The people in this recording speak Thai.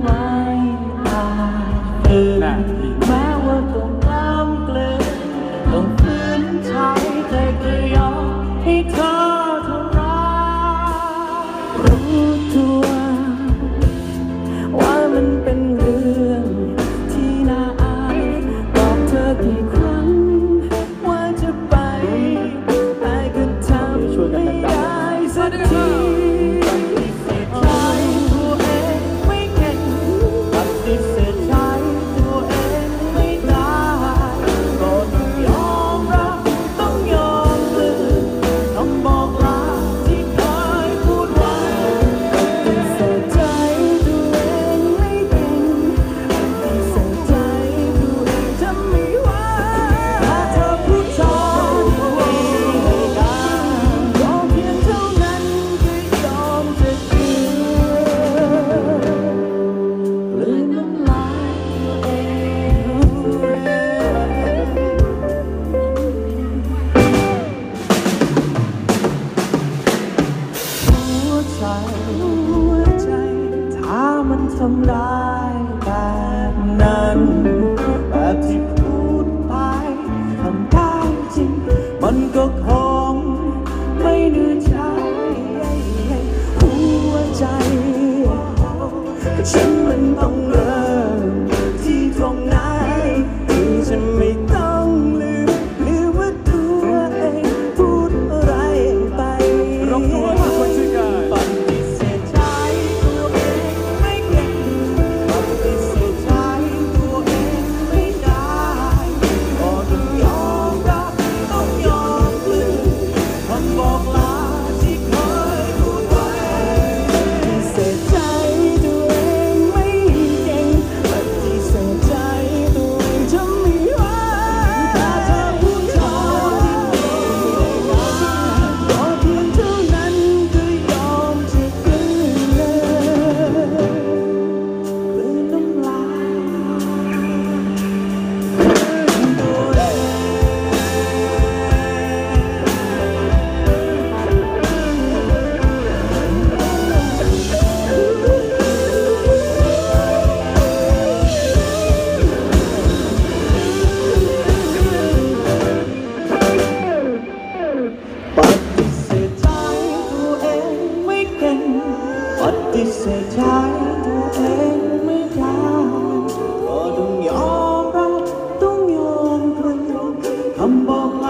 ไม่อาจฝืแม้ว่าต้องน้ำเกลืต้องฝืนใจยอมให้เธอ มันทำร้ายแบบนั้น แบบที่พูดไปทำได้จริง มันก็คงไม่เหนื่อยใจหัวใจก็ฉัน ร้ตัวเองไม่ได้ก็ต้องยอมรับต้องยอมรับคำบอกลา